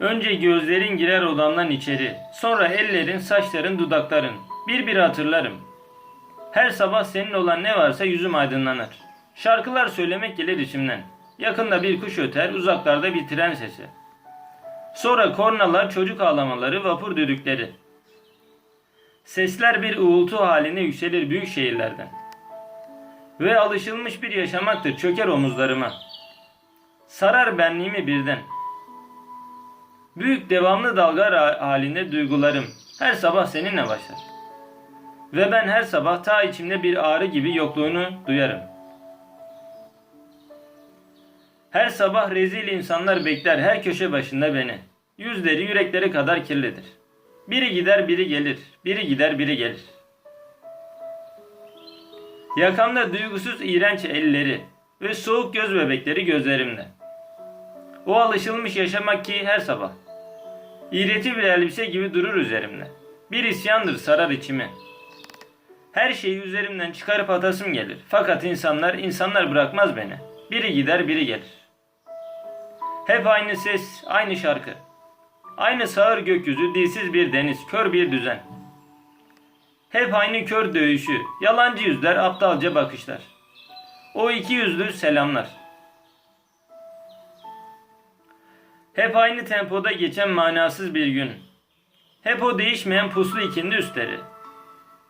Önce gözlerin girer odamdan içeri. Sonra ellerin, saçların, dudakların. Bir bir hatırlarım. Her sabah senin olan ne varsa yüzüm aydınlanır. Şarkılar söylemek gelir içimden. Yakında bir kuş öter, uzaklarda bir tren sesi. Sonra kornalar, çocuk ağlamaları, vapur düdükleri. Sesler bir uğultu haline yükselir büyük şehirlerden. Ve alışılmış bir yaşamaktır çöker omuzlarıma. Sarar benliğimi birden. Büyük devamlı dalgalar ha- halinde duygularım her sabah seninle başlar. Ve ben her sabah ta içimde bir ağrı gibi yokluğunu duyarım. Her sabah rezil insanlar bekler her köşe başında beni. Yüzleri yürekleri kadar kirlidir. Biri gider biri gelir, biri gider biri gelir. Yakamda duygusuz iğrenç elleri ve soğuk göz bebekleri gözlerimde. O alışılmış yaşamak ki her sabah. İğreti bir elbise gibi durur üzerimde. Bir isyandır sarar içimi. Her şeyi üzerimden çıkarıp atasım gelir. Fakat insanlar, insanlar bırakmaz beni. Biri gider biri gelir. Hep aynı ses, aynı şarkı. Aynı sağır gökyüzü, dilsiz bir deniz, kör bir düzen. Hep aynı kör dövüşü, yalancı yüzler, aptalca bakışlar. O iki yüzlü selamlar. Hep aynı tempoda geçen manasız bir gün. Hep o değişmeyen puslu ikindi üstleri.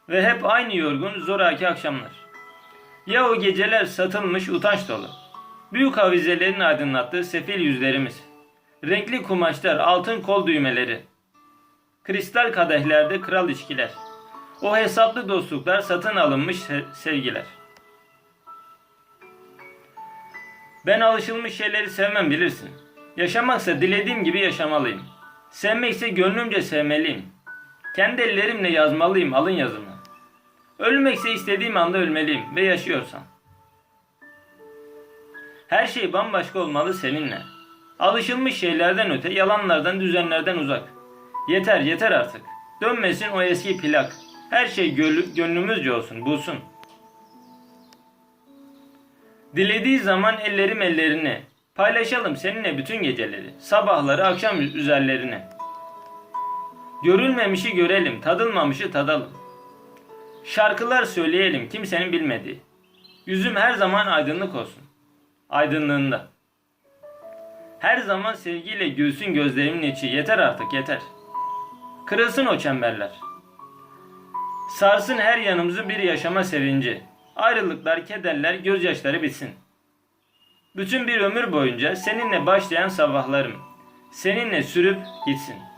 Ve hep aynı yorgun, zoraki akşamlar. Ya o geceler satılmış utanç dolu. Büyük havizelerin aydınlattığı sefil yüzlerimiz. Renkli kumaşlar, altın kol düğmeleri. Kristal kadehlerde kral içkiler. O hesaplı dostluklar, satın alınmış se- sevgiler. Ben alışılmış şeyleri sevmem bilirsin. Yaşamaksa dilediğim gibi yaşamalıyım. Sevmekse gönlümce sevmeliyim. Kendi ellerimle yazmalıyım alın yazımı. Ölmekse istediğim anda ölmeliyim ve yaşıyorsam. Her şey bambaşka olmalı seninle. Alışılmış şeylerden öte, yalanlardan, düzenlerden uzak. Yeter, yeter artık. Dönmesin o eski plak. Her şey gönlü- gönlümüzce olsun, bulsun. Dilediği zaman ellerim ellerini. Paylaşalım seninle bütün geceleri. Sabahları, akşam üzerlerini. Görülmemişi görelim, tadılmamışı tadalım. Şarkılar söyleyelim kimsenin bilmediği. Yüzüm her zaman aydınlık olsun. Aydınlığında. Her zaman sevgiyle gülsün gözlerimin içi. Yeter artık yeter. Kırılsın o çemberler. Sarsın her yanımızı bir yaşama sevinci. Ayrılıklar, kederler, gözyaşları bitsin. Bütün bir ömür boyunca seninle başlayan sabahlarım. Seninle sürüp gitsin.''